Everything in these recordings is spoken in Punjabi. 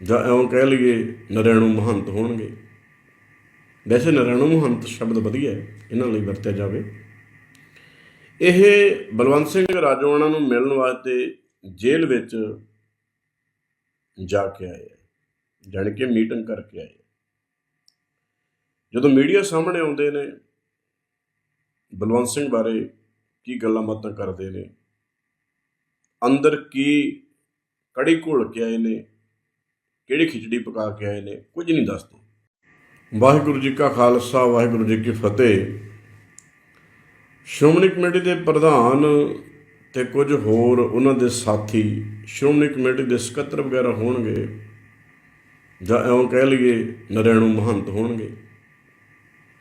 ਜਾਂ ਇਉਂ ਕਹਿ ਲਈਏ ਨਰੈਣੂ ਮਹੰਤ ਹੋਣਗੇ। ਵੈਸੇ ਨਰੈਣੂ ਮਹੰਤ ਸ਼ਬਦ ਵਧੀਆ ਹੈ, ਇਹਨਾਂ ਲਈ ਵਰਤਿਆ ਜਾਵੇ। ਇਹ ਬਲਵੰਤ ਸਿੰਘ ਰਾਜੋਆਣਾ ਨੂੰ ਮਿਲਣ ਵਾਸਤੇ ਜੇਲ੍ਹ ਵਿੱਚ ਜਾ ਕੇ ਆਏ ਆ, ਜਾਣੀ ਕਿ ਮੀਟਿੰਗ ਕਰਕੇ ਆਏ ਜਦੋਂ ਮੀਡੀਆ ਸਾਹਮਣੇ ਆਉਂਦੇ ਨੇ, ਬਲਵੰਤ ਸਿੰਘ ਬਾਰੇ ਕੀ ਗੱਲਾਂ ਬਾਤਾਂ ਕਰਦੇ ਨੇ, ਅੰਦਰ ਕੀ ਕੜੀ ਘੋਲ ਕੇ ਆਏ ਨੇ ਕਿਹੜੀ ਖਿਚੜੀ ਪਕਾ ਕੇ ਆਏ ਨੇ, ਕੁਝ ਨਹੀਂ ਦੱਸਦੇ। ਵਾਹਿਗੁਰੂ ਜੀ ਕਾ ਖਾਲਸਾ, ਵਾਹਿਗੁਰੂ ਜੀ ਕੀ ਫਤਿਹ। ਸ਼੍ਰੋਮਣੀ ਕਮੇਟੀ ਦੇ ਪ੍ਰਧਾਨ ਤੇ ਕੁਝ ਹੋਰ ਉਹਨਾਂ ਦੇ ਸਾਥੀ ਸ਼੍ਰੋਮਣੀ ਕਮੇਟੀ ਦੇ ਸਕੱਤਰ ਵਗੈਰਾ ਹੋਣਗੇ ਜਾਂ ਇਉਂ ਕਹਿ ਲਈਏ ਨਰੈਣੂ ਮਹੰਤ ਹੋਣਗੇ।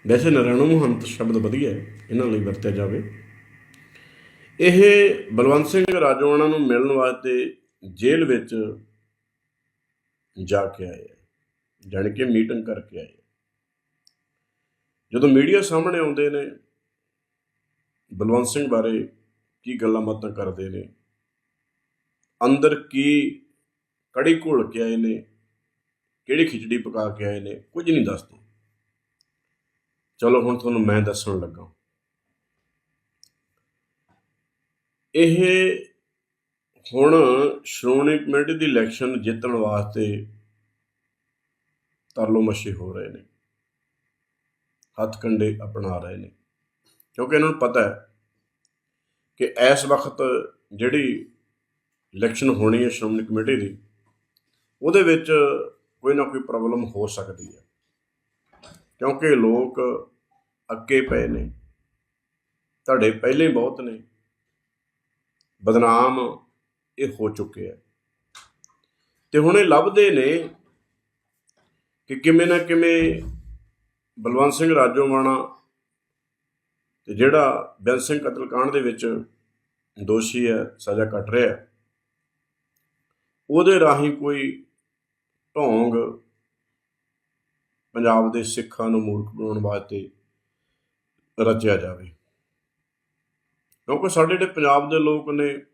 ਵੈਸੇ ਨਰੈਣੂ ਮਹੰਤ ਸ਼ਬਦ ਵਧੀਆ ਹੈ, ਇਹਨਾਂ ਲਈ ਵਰਤਿਆ ਜਾਵੇ। ਇਹ ਬਲਵੰਤ ਸਿੰਘ ਰਾਜੋਆਣਾ ਨੂੰ ਮਿਲਣ ਵਾਸਤੇ ਜੇਲ੍ਹ ਵਿੱਚ ਜਾ ਕੇ ਆਏ ਆ, ਜਾਣੀ ਕਿ ਮੀਟਿੰਗ ਕਰਕੇ ਆਏ ਜਦੋਂ ਮੀਡੀਆ ਸਾਹਮਣੇ ਆਉਂਦੇ ਨੇ, ਬਲਵੰਤ ਸਿੰਘ ਬਾਰੇ ਕੀ ਗੱਲਾਂ ਬਾਤਾਂ ਕਰਦੇ ਨੇ, ਅੰਦਰ ਕੀ ਕੜੀ ਘੋਲ ਕੇ ਆਏ ਨੇ, ਕਿਹੜੀ ਖਿਚੜੀ ਪਕਾ ਕੇ ਆਏ ਨੇ, ਕੁਝ ਨਹੀਂ ਦੱਸਦੇ। ਚਲੋ ਹੁਣ ਤੁਹਾਨੂੰ ਮੈਂ ਦੱਸਣ ਲੱਗਾ। ਇਹ ਹੁਣ ਸ਼੍ਰੋਮਣੀ ਕਮੇਟੀ ਦੀ ਇਲੈਕਸ਼ਨ ਜਿੱਤਣ ਵਾਸਤੇ ਤਰਲੋ ਮੱਛੀ ਹੋ ਰਹੇ ਨੇ। ਹੱਥ ਕੰਡੇ ਅਪਣਾ ਰਹੇ ਨੇ। ਕਿਉਂਕਿ ਇਹਨਾਂ ਨੂੰ ਪਤਾ ਹੈ ਕਿ ਇਸ ਵਕਤ ਜਿਹੜੀ ਇਲੈਕਸ਼ਨ ਹੋਣੀ ਹੈ ਸ਼੍ਰੋਮਣੀ ਕਮੇਟੀ ਦੀ, ਉਹਦੇ ਵਿੱਚ ਕੋਈ ਨਾ ਕੋਈ ਪ੍ਰੋਬਲਮ ਹੋ ਸਕਦੀ ਹੈ। ਕਿਉਂਕਿ ਲੋਕ ਅੱਕੇ ਪਏ ਨੇ, ਤੁਹਾਡੇ ਪਹਿਲੇ ਬਹੁਤ ਨੇ। ਬਦਨਾਮ ਇਹ ਹੋ ਚੁੱਕੇ ਆ। ਤੇ ਹੁਣ ਇਹ ਲੱਭਦੇ ਨੇ ਕਿ ਕਿਵੇਂ ਨਾ ਕਿਵੇਂ ਬਲਵੰਤ ਸਿੰਘ ਰਾਜੋਵਾਣਾ ਤੇ ਜਿਹੜਾ ਬੈਂਸ ਸਿੰਘ ਕਤਲकांड ਦੇ ਵਿੱਚ ਦੋਸ਼ੀ ਹੈ, ਸਜ਼ਾ ਕੱਟ ਰਿਹਾ ਉਹਦੇ ਰਾਹੀਂ ਕੋਈ ਢੋਂਗ ਪੰਜਾਬ ਦੇ ਸਿੱਖਾਂ ਨੂੰ ਮੂਰਖ ਬਣਾਉਣ ਵਾਸਤੇ ਰਚਿਆ ਜਾਵੇ। ਕਿਉਂਕਿ ਸਾਡੇ ਜਿਹੜੇ ਪੰਜਾਬ ਦੇ ਲੋਕ ਨੇ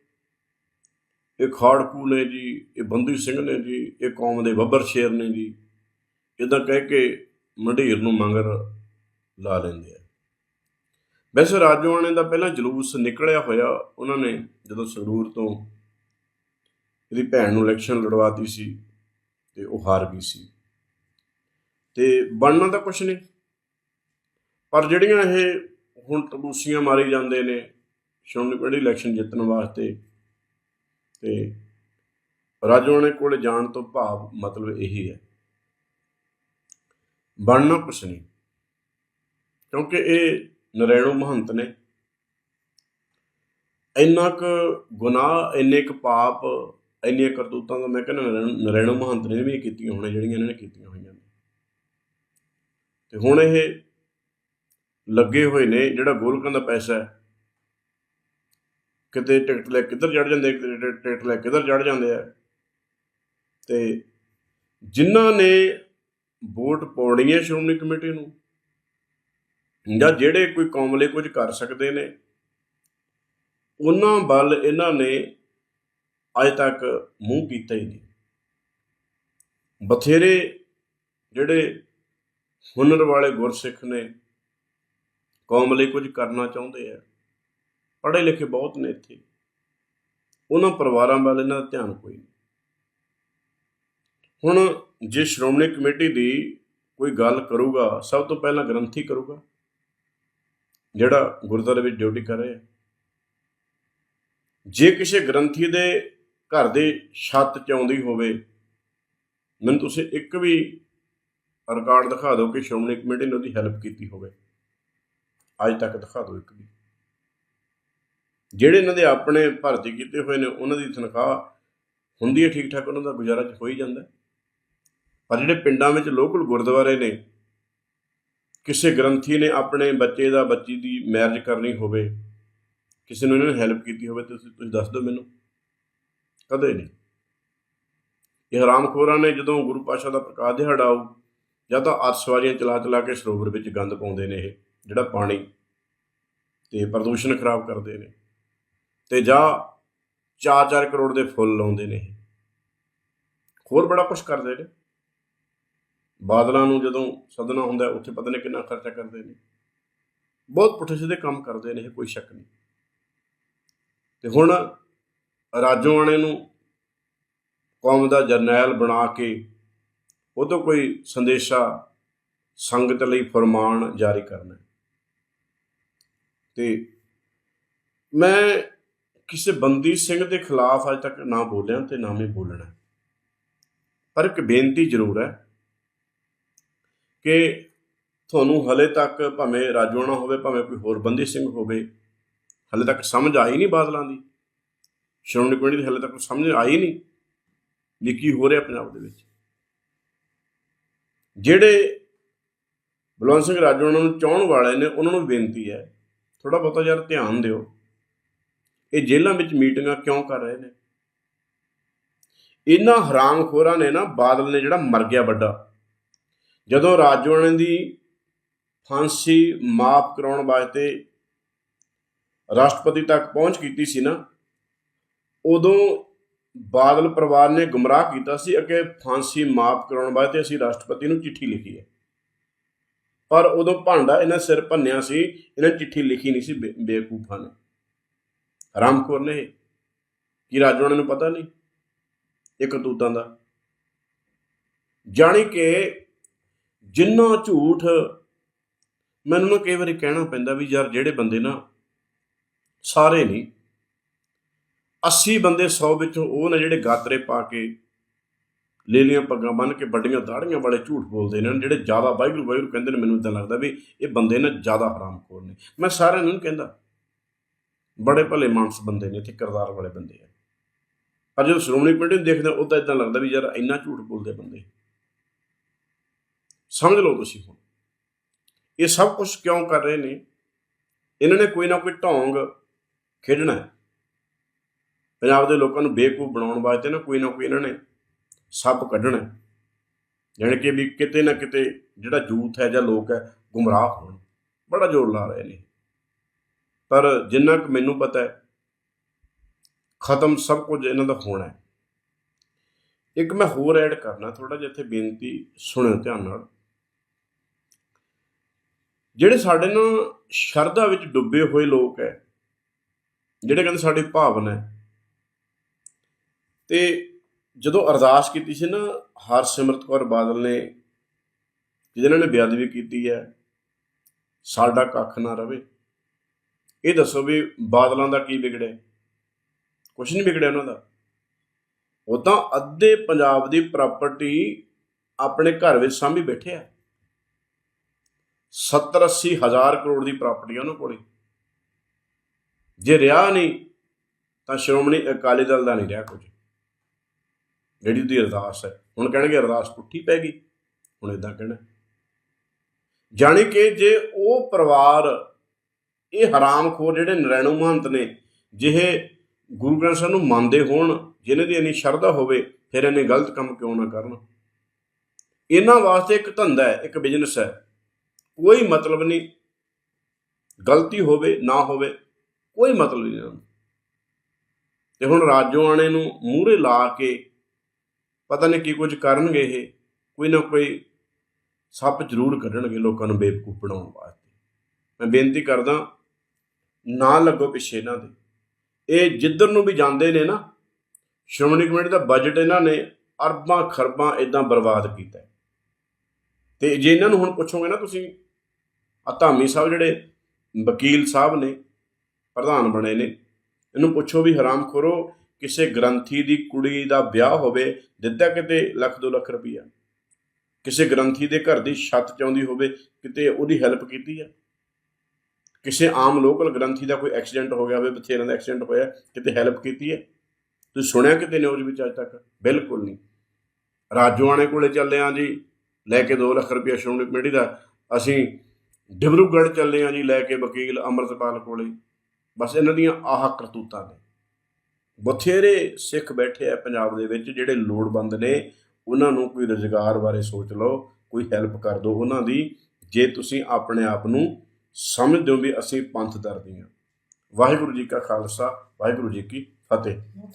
ਇਹ ਖਾੜਕੂ ਨੇ ਜੀ, ਇਹ ਬੰਦੀ ਸਿੰਘ ਨੇ ਜੀ, ਇਹ ਕੌਮ ਦੇ ਬੱਬਰ ਸ਼ੇਰ ਨੇ ਜੀ ਇਦਾਂ ਕਹਿ ਕੇ ਮੰਡੀਰ ਨੂੰ ਮੰਗਰ ਲਾ ਲੈਂਦੇ ਆ। ਵੈਸੇ ਰਾਜੋਆਣੇ ਦਾ ਪਹਿਲਾਂ ਜਲੂਸ ਨਿਕਲਿਆ ਹੋਇਆ, ਉਹਨਾਂ ਨੇ ਜਦੋਂ ਸੰਗਰੂਰ ਤੋਂ ਇਹਦੀ ਭੈਣ ਨੂੰ ਇਲੈਕਸ਼ਨ ਲੜਵਾਤੀ ਸੀ, ਤੇ ਉਹ ਹਾਰ ਗਈ ਸੀ। ਤੇ ਬਣਨਾ ਤਾਂ ਕੁਛ ਨਹੀਂ। ਪਰ ਜਿਹੜੀਆਂ ਇਹ ਹੁਣ ਤਬੂਸੀਆਂ ਮਾਰੀ ਜਾਂਦੇ ਨੇ, ਸ਼੍ਰੋਮਣੀ ਕਮੇਟੀ ਇਲੈਕਸ਼ਨ ਜਿੱਤਣ ਵਾਸਤੇ ਤੇ ਰਾਜੋਆਣੇ ਕੋਲ ਜਾਣ ਤੋਂ ਭਾਵ ਮਤਲਬ ਇਹੀ ਹੈ। ਬਣਨਾ ਕੁਛ ਨਹੀਂ। ਕਿਉਂਕਿ ਇਹ ਨਰੈਣੂ ਮਹੰਤ ਨੇ ਇੰਨਾ ਕੁ ਗੁਨਾਹ, ਇੰਨੇ ਕੁ ਪਾਪ, ਇੰਨੀਆਂ ਕਰਤੂਤਾਂ ਦਾ ਮੈਂ ਕਹਿੰਦਾ ਨਰੈਣੂ- ਨਰੈਣੂ ਮਹੰਤ ਨੇ ਵੀ ਕੀਤੀਆਂ ਹੋਣੀਆਂ, ਜਿਹੜੀਆਂ ਇਹਨਾਂ ਨੇ ਕੀਤੀਆਂ ਹੋਈਆਂ ਨੇ। ਤੇ ਹੁਣ ਇਹ ਲੱਗੇ ਹੋਏ ਨੇ, ਜਿਹੜਾ ਗੋਲਕਾਂ ਦਾ ਪੈਸਾ ਹੈ ਕਿਤੇ ਟਿਕਟ ਲੈ, ਕਿੱਧਰ ਚੜ ਜਾਂਦੇ ਕਿਤੇ ਟਿਕਟ ਲੈ, ਕਿੱਧਰ ਚੜ ਜਾਂਦੇ ਆ। ਤੇ ਜਿਨ੍ਹਾਂ ਨੇ ਵੋਟ ਪਾਉਣੀ ਹੈ ਸ਼੍ਰੋਮਣੀ ਕਮੇਟੀ ਨੂੰ, ਜਾਂ ਜਿਹੜੇ ਕੋਈ ਕੌਮ ਲਈ ਕੁਝ ਕਰ ਸਕਦੇ ਨੇ, ਉਹਨਾਂ ਵੱਲ ਇਹਨਾਂ ਨੇ ਅਜੇ ਤੱਕ ਮੂੰਹ ਕੀਤਾ ਹੀ ਨਹੀਂ। ਬਥੇਰੇ ਜਿਹੜੇ ਹੁਨਰ ਵਾਲੇ ਗੁਰਸਿੱਖ ਨੇ, ਕੌਮ ਲਈ ਕੁਝ ਕਰਨਾ ਚਾਹੁੰਦੇ ਆ ਪੜ੍ਹੇ ਲਿਖੇ ਬਹੁਤ ਨੇ ਇੱਥੇ। ਉਹਨਾਂ ਪਰਿਵਾਰਾਂ ਵੱਲ ਇਹਨਾਂ ਦਾ ਧਿਆਨ ਕੋਈ ਨਹੀਂ। ਹੁਣ ਜੇ ਸ਼੍ਰੋਮਣੀ ਕਮੇਟੀ ਦੀ ਕੋਈ ਗੱਲ ਕਰੂਗਾ, ਸਭ ਤੋਂ ਪਹਿਲਾਂ ਗ੍ਰੰਥੀ ਕਰੂਗਾ, ਜਿਹੜਾ ਗੁਰਦੁਆਰੇ ਵਿੱਚ ਡਿਊਟੀ ਕਰ ਰਿਹਾ। ਜੇ ਕਿਸੇ ਗ੍ਰੰਥੀ ਦੇ ਘਰ ਦੇ ਛੱਤ ਚ ਆਉਂਦੀ ਹੋਵੇ, ਮੈਨੂੰ ਤੁਸੀਂ ਇੱਕ ਵੀ ਰਿਕਾਰਡ ਦਿਖਾ ਦਿਓ ਕਿ ਸ਼੍ਰੋਮਣੀ ਕਮੇਟੀ ਨੇ ਉਹਦੀ ਹੈਲਪ ਕੀਤੀ ਹੋਵੇ। ਅੱਜ ਤੱਕ ਦਿਖਾ ਦਿਓ ਇੱਕ ਵੀ। ਜਿਹੜੇ ਇਹਨਾਂ ਦੇ ਆਪਣੇ ਭਰਤੀ ਕੀਤੇ ਹੋਏ ਨੇ, ਉਹਨਾਂ ਦੀ ਤਨਖਾਹ ਹੁੰਦੀ ਹੈ ਠੀਕ ਠਾਕ ਉਹਨਾਂ ਦਾ ਗੁਜ਼ਾਰਾ ਚ ਹੋ ਹੀ ਜਾਂਦਾ ਪਰ ਜਿਹੜੇ ਪਿੰਡਾਂ ਵਿੱਚ ਲੋਕਲ ਗੁਰਦੁਆਰੇ ਨੇ, ਕਿਸੇ ਗ੍ਰੰਥੀ ਨੇ ਆਪਣੇ ਬੱਚੇ ਦਾ, ਬੱਚੀ ਦੀ ਮੈਰਿਜ ਕਰਨੀ ਹੋਵੇ, ਕਿਸੇ ਨੂੰ ਇਹਨਾਂ ਨੇ ਹੈਲਪ ਕੀਤੀ ਹੋਵੇ, ਤੁਸੀਂ ਤੁਸੀਂ ਦੱਸ ਦਿਓ ਮੈਨੂੰ। ਕਦੇ ਨਹੀਂ। ਇਹ ਹਰਾਮਖੋਰਾਂ ਨੇ ਜਦੋਂ ਗੁਰੂ ਪਾਸ਼ਾ ਦਾ ਪ੍ਰਕਾਸ਼ ਦਿਹਾੜਾ ਆਊ, ਜਾਂ ਤਾਂ ਅੱਠ ਸਵਾਰੀਆਂ ਚਲਾ ਚਲਾ ਕੇ ਸਰੋਵਰ ਵਿੱਚ ਗੰਦ ਪਾਉਂਦੇ ਨੇ ਇਹ, ਜਿਹੜਾ ਪਾਣੀ, ਤੇ ਪ੍ਰਦੂਸ਼ਣ ਖਰਾਬ ਕਰਦੇ ਨੇ। ਤੇ ਜਾਂ 4-4 ਕਰੋੜ ਦੇ ਫੁੱਲ ਲਾਉਂਦੇ ਨੇ। ਇਹ ਹੋਰ ਬੜਾ ਕੁਝ ਕਰਦੇ ਨੇ। ਬਾਦਲਾਂ ਨੂੰ ਜਦੋਂ ਸਦਨਾ ਹੁੰਦਾ, ਉੱਥੇ ਪਤਾ ਨਹੀਂ ਕਿੰਨਾ ਖਰਚਾ ਕਰਦੇ ਨੇ। ਬਹੁਤ ਪੁੱਠੇ ਸਿੱਧੇ ਕੰਮ ਕਰਦੇ ਨੇ, ਇਹ ਕੋਈ ਸ਼ੱਕ ਨਹੀਂ। ਤੇ ਹੁਣ ਰਾਜੋਆਣੇ ਨੂੰ ਕੌਮ ਦਾ ਜਰਨੈਲ ਬਣਾ ਕੇ ਉਹ ਤੋਂ ਕੋਈ ਸੰਦੇਸ਼ਾ ਸੰਗਤ ਲਈ ਫਰਮਾਨ ਜਾਰੀ ਕਰਨਾ ਹੈ। ਤੇ ਮੈਂ ਕਿਸੇ ਬੰਦੀ ਸਿੰਘ ਦੇ ਖਿਲਾਫ ਅਜ ਤੱਕ ਨਾ ਬੋਲਿਆ ਤੇ ਨਾ ਮੈਂ ਬੋਲਣਾ। ਪਰ ਇੱਕ ਬੇਨਤੀ ਜ਼ਰੂਰ ਹੈ ਕਿ ਤੁਹਾਨੂੰ ਹਲੇ ਤੱਕ ਭਾਵੇਂ ਰਾਜੋਆਣਾ ਹੋਵੇ, ਭਾਵੇਂ ਕੋਈ ਹੋਰ ਬੰਦੀ ਸਿੰਘ ਹੋਵੇ, ਹਲੇ ਤੱਕ ਸਮਝ ਆਈ ਨਹੀਂ ਬਾਦਲਾਂ ਦੀ। ਸ਼੍ਰੋਮਣੀ ਕਮੇਟੀ ਦੀ ਹਲੇ ਤੱਕ ਸਮਝ ਆਈ ਨਹੀਂ ਵੀ ਕੀ ਹੋ ਰਿਹਾ ਪੰਜਾਬ ਦੇ ਵਿੱਚ। ਜਿਹੜੇ ਬਲਵੰਤ ਸਿੰਘ ਰਾਜੋਆਣਾ ਨੂੰ ਚਾਹਣ ਵਾਲੇ ਨੇ, ਉਹਨਾਂ ਨੂੰ ਬੇਨਤੀ ਹੈ ਥੋੜਾ ਬਹੁਤਾ ਯਾਰ ਧਿਆਨ ਦਿਓ। ਇਹ ਜੇਲ੍ਹਾਂ ਵਿੱਚ ਮੀਟਿੰਗਾਂ ਕਿਉਂ ਕਰ ਰਹੇ ਨੇ? ਇਹਨਾਂ ਹਰਾਮਖੋਰਾਂ ਨੇ ਨਾ ਬਾਦਲ ਨੇ ਜਿਹੜਾ ਮਰ ਗਿਆ ਵੱਡਾ, ਜਦੋਂ ਰਾਜੋਆਣੇ ਦੀ ਫਾਂਸੀ ਮਾਫ ਕਰਾਉਣ ਵਾਸਤੇ ਰਾਸ਼ਟਰਪਤੀ ਤੱਕ ਪਹੁੰਚ ਕੀਤੀ ਸੀ ਨਾ, ਉਦੋਂ ਬਾਦਲ ਪਰਿਵਾਰ ਨੇ ਗੁੰਮਰਾਹ ਕੀਤਾ ਸੀ ਕਿ ਫਾਂਸੀ ਮਾਫ ਕਰਾਉਣ ਵਾਸਤੇ ਅਸੀਂ ਰਾਸ਼ਟਰਪਤੀ ਨੂੰ ਚਿੱਠੀ ਲਿਖੀ ਹੈ। ਪਰ ਉਦੋਂ ਭਾਂਡਾ ਇਹਨਾਂ ਸਿਰ ਭੰਨਿਆ ਸੀ, ਇਹਨਾਂ ਚਿੱਠੀ ਲਿਖੀ ਨਹੀਂ ਸੀ ਬੇ- ਨੇ। ਨੇ ਰਾਮਖੋਰ ਨੇ ਕੀ ਰਾਜੋਆਣੇ ਨੂੰ ਪਤਾ ਨਹੀਂ? ਇਹ ਕਰਤੂਤਾਂ ਦਾ। ਜਾਣੀ ਕਿ ਜਿੰਨਾ ਝੂਠ ਮੈਨੂੰ ਨਾ ਕਈ ਵਾਰੀ ਕਹਿਣਾ ਪੈਂਦਾ ਵੀ ਯਾਰ ਜਿਹੜੇ ਬੰਦੇ ਨਾ ਸਾਰੇ ਨਹੀਂ 80 ਬੰਦੇ 100 ਵਿੱਚੋਂ ਉਹ ਨੇ ਜਿਹੜੇ ਗਾਤਰੇ ਪਾ ਕੇ ਲੇਲੀਆਂ ਪੱਗਾਂ ਬੰਨ ਕੇ ਵੱਡੀਆਂ ਦਾੜੀਆਂ ਵਾਲੇ ਝੂਠ ਬੋਲਦੇ ਨੇ, ਜਿਹੜੇ ਜ਼ਿਆਦਾ ਵਾਹਿਗੁਰੂ ਵਾਹਿਗੁਰੂ ਕਹਿੰਦੇ ਨੇ, ਮੈਨੂੰ ਇਦਾਂ ਲੱਗਦਾ ਵੀ ਇਹ ਬੰਦੇ ਨਾ ਜ਼ਿਆਦਾ ਹਰਾਮਖੋਰ ਨੇ। ਮੈਂ ਸਾਰਿਆਂ ਨੂੰ ਨਹੀਂ ਕਹਿੰਦਾ। ਬੜੇ ਭਲੇ ਮਾਨਸ ਬੰਦੇ ਨੇ, ਇੱਥੇ ਕਿਰਦਾਰ ਵਾਲੇ ਬੰਦੇ ਆ। ਪਰ ਜਦੋਂ ਸ਼੍ਰੋਮਣੀ ਕਮੇਟੀ ਨੂੰ ਦੇਖਦੇ ਉਹ ਤਾਂ ਇਦਾਂ ਲੱਗਦਾ ਵੀ ਯਾਰ ਇੰਨਾ ਝੂਠ ਬੋਲਦੇ ਬੰਦੇ। ਸਮਝ ਲਓ ਤੁਸੀਂ ਹੁਣ। ਇਹ ਸਭ ਕੁਝ ਕਿਉਂ ਕਰ ਰਹੇ ਨੇ? ਇਹਨਾਂ ਨੇ ਕੋਈ ਨਾ ਕੋਈ ਢੋਂਗ ਖੇਡਣਾ ਹੈ। ਪੰਜਾਬ ਦੇ ਲੋਕਾਂ ਨੂੰ ਬੇਵਕੂਫ ਬਣਾਉਣ ਵਾਸਤੇ ਨਾ ਕੋਈ ਨਾ ਕੋਈ ਇਹਨਾਂ ਨੇ ਸੱਪ ਕੱਢਣਾ ਹੈ। ਜਾਣੀ ਕਿ ਵੀ ਕਿਤੇ ਨਾ ਕਿਤੇ ਜਿਹੜਾ ਯੂਥ ਹੈ ਜਾਂ ਲੋਕ ਹੈ, ਗੁੰਮਰਾਹ ਹੋਣ। ਬੜਾ ਜ਼ੋਰ ਲਾ ਰਹੇ ਨੇ। ਪਰ ਜਿੰਨਾ ਕੁ ਮੈਨੂੰ ਪਤਾ ਹੈ, ਖਤਮ ਸਭ ਕੁਝ ਇਹਨਾਂ ਦਾ ਹੋਣਾ ਹੈ। ਇੱਕ ਮੈਂ ਹੋਰ ਐਡ ਕਰਨਾ ਥੋੜਾ ਜਿਹਾ ਇੱਥੇ ਬੇਨਤੀ ਸੁਣਿਓ ਧਿਆਨ ਨਾਲ। ਜਿਹੜੇ ਸਾਡੇ ਨਾਲ ਸ਼ਰਧਾ ਵਿੱਚ ਡੁੱਬੇ ਹੋਏ ਲੋਕ ਹੈ, ਜਿਹੜੇ ਕਹਿੰਦੇ ਸਾਡੀ ਭਾਵਨਾ ਹੈ, ਤੇ ਜਦੋਂ ਅਰਦਾਸ ਕੀਤੀ ਸੀ ਨਾ, ਹਰਸਿਮਰਤ ਕੌਰ ਬਾਦਲ ਨੇ, ਜਿਹਨਾਂ ਨੇ ਬੇਅਦਬੀ ਕੀਤੀ ਹੈ, ਸਾਡਾ ਕੱਖ ਨਾ ਰਵੇ। ਇਹ ਦੱਸੋ ਵੀ ਬਾਦਲਾਂ ਦਾ ਕੀ ਵਿਗੜਿਆ? ਕੁਝ ਨਹੀਂ ਵਿਗੜਿਆ ਉਹਨਾਂ ਦਾ। ਉਹ ਤਾਂ ਅੱਧੇ ਪੰਜਾਬ ਦੀ ਪ੍ਰਾਪਰਟੀ ਆਪਣੇ ਘਰ ਵਿੱਚ ਸਾਂਭੀ ਬੈਠੇ ਆ। 70 80 ਹਜ਼ਾਰ ਕਰੋੜ ਦੀ ਪ੍ਰਾਪਰਟੀ ਆ ਉਹਨਾਂ ਕੋਲੇ। ਜੇ ਰਿਹਾ ਨਹੀਂ, ਤਾਂ ਸ਼੍ਰੋਮਣੀ ਅਕਾਲੀ ਦਲ ਦਾ ਨਹੀਂ ਰਿਹਾ ਕੁਝ। ਜਿਹੜੀ ਉਹਦੀ ਅਰਦਾਸ ਹੈ। ਹੁਣ ਕਹਿਣਗੇ ਅਰਦਾਸ ਪੁੱਠੀ ਪੈ ਗਈ। ਹੁਣ ਇਦਾਂ ਕਹਿਣਾ। ਜਾਣੀ ਕਿ ਜੇ ਉਹ ਪਰਿਵਾਰ ਇਹ ਹਰਾਮਖੋਰ ਜਿਹੜੇ ਨਰੈਣੂ ਮਹੰਤ ਨੇ, ਜਿਹੇ ਗੁਰੂ ਗ੍ਰੰਥ ਸਾਹਿਬ ਨੂੰ ਮੰਨਦੇ ਹੋਣ ਜਿਨ੍ਹਾਂ ਦੀ ਇੰਨੀ ਸ਼ਰਧਾ ਹੋਵੇ, ਫਿਰ ਇਹਨੇ ਗਲਤ ਕੰਮ ਕਿਉਂ ਨਾ ਕਰਨ? ਇਹਨਾਂ ਵਾਸਤੇ ਇੱਕ ਧੰਦਾ ਹੈ, ਇੱਕ ਬਿਜ਼ਨਸ ਹੈ। ਕੋਈ ਮਤਲਬ ਨਹੀਂ। ਗਲਤੀ ਹੋਵੇ, ਨਾ ਹੋਵੇ, ਕੋਈ ਮਤਲਬ ਨਹੀਂ ਇਹਨਾਂ ਨੂੰ। ਤੇ ਹੁਣ ਰਾਜੋਆਣੇ ਨੂੰ ਮੂਹਰੇ ਲਾ ਕੇ, ਪਤਾ ਨਹੀਂ ਕੀ ਕੁਝ ਕਰਨਗੇ ਇਹ, ਕੋਈ ਨਾ ਕੋਈ ਸੱਪ ਜ਼ਰੂਰ ਕੱਢਣਗੇ ਲੋਕਾਂ ਨੂੰ ਬੇਵਕੂਫ ਬਣਾਉਣ ਵਾਸਤੇ। ਮੈਂ ਬੇਨਤੀ ਕਰਦਾ ਨਾ ਲੱਗੋ ਪਿੱਛੇ ਇਹਨਾਂ ਦੇ। ਇਹ ਜਿੱਧਰ ਨੂੰ ਵੀ ਜਾਂਦੇ ਨੇ ਨਾ, ਸ਼੍ਰੋਮਣੀ ਕਮੇਟੀ ਦਾ ਬਜਟ ਇਹਨਾਂ ਨੇ ਅਰਬਾਂ ਖਰਬਾਂ ਇਦਾਂ ਬਰਬਾਦ ਕੀਤਾ ਹੈ। ਤੇ ਜੇ ਇਹਨਾਂ ਨੂੰ ਹੁਣ ਪੁੱਛੋਗੇ ਨਾ ਤੁਸੀਂ ਆ ਧਾਮੀ ਸਾਹਿਬ ਜਿਹੜੇ ਵਕੀਲ ਸਾਹਿਬ ਨੇ, ਪ੍ਰਧਾਨ ਬਣੇ ਨੇ, ਇਹਨੂੰ ਪੁੱਛੋ ਵੀ ਹਰਾਮ ਖੋਰੋ ਕਿਸੇ ਗ੍ਰੰਥੀ ਦੀ ਕੁੜੀ ਦਾ ਵਿਆਹ ਹੋਵੇ, ਦਿੱਤਾ ਕਿਤੇ ਲੱਖ ਦੋ ਲੱਖ ਰੁਪਈਆ? ਕਿਸੇ ਗ੍ਰੰਥੀ ਦੇ ਘਰ ਦੀ ਛੱਤ ਚਾਉਂਦੀ ਹੋਵੇ, ਕਿਤੇ ਉਹਦੀ ਹੈਲਪ ਕੀਤੀ ਆ? ਕਿਸੇ ਆਮ ਲੋਕਲ ਗ੍ਰੰਥੀ ਦਾ ਕੋਈ ਐਕਸੀਡੈਂਟ ਹੋ ਗਿਆ ਹੋਵੇ, ਬਥੇਰਿਆਂ ਦਾ ਐਕਸੀਡੈਂਟ ਹੋਇਆ, ਕਿਤੇ ਹੈਲਪ ਕੀਤੀ ਹੈ? ਤੁਸੀਂ ਸੁਣਿਆ ਕਿਤੇ ਨਿਊਜ਼ ਵਿੱਚ ਅੱਜ ਤੱਕ? ਬਿਲਕੁਲ ਨਹੀਂ। ਰਾਜੋਆਣੇ ਕੋਲੇ ਚੱਲੇ ਆ ਜੀ, ਲੈ ਕੇ 2 ਲੱਖ ਰੁਪਇਆ ਸ਼੍ਰੋਮਣੀ ਕਮੇਟੀ ਦਾ। ਅਸੀਂ ਡਿਬਰੂਗੜ੍ਹ ਚੱਲੇ ਆ ਜੀ, ਲੈ ਕੇ ਵਕੀਲ ਅਮਰਤਪਾਲ ਕੋਲੇ। ਬਸ ਇਹਨਾਂ ਦੀਆਂ ਆਹ ਕਰਤੂਤਾਂ ਨੇ। ਬਥੇਰੇ ਸਿੱਖ ਬੈਠੇ ਆ ਪੰਜਾਬ ਦੇ ਵਿੱਚ ਜਿਹੜੇ ਲੋੜਵੰਦ ਨੇ, ਉਹਨਾਂ ਨੂੰ ਕੋਈ ਰੁਜ਼ਗਾਰ ਬਾਰੇ ਸੋਚ ਲਓ, ਕੋਈ ਹੈਲਪ ਕਰ ਦਿਓ ਉਹਨਾਂ ਦੀ, ਜੇ ਤੁਸੀਂ ਆਪਣੇ ਆਪ ਨੂੰ ਸਮਝਦੇ ਹੋ ਵੀ ਅਸੀਂ ਪੰਥ ਦਰਦੀ ਹਾਂ। ਵਾਹਿਗੁਰੂ ਜੀ ਕਾ ਖਾਲਸਾ, ਵਾਹਿਗੁਰੂ ਜੀ ਕੀ ਫਤਿਹ।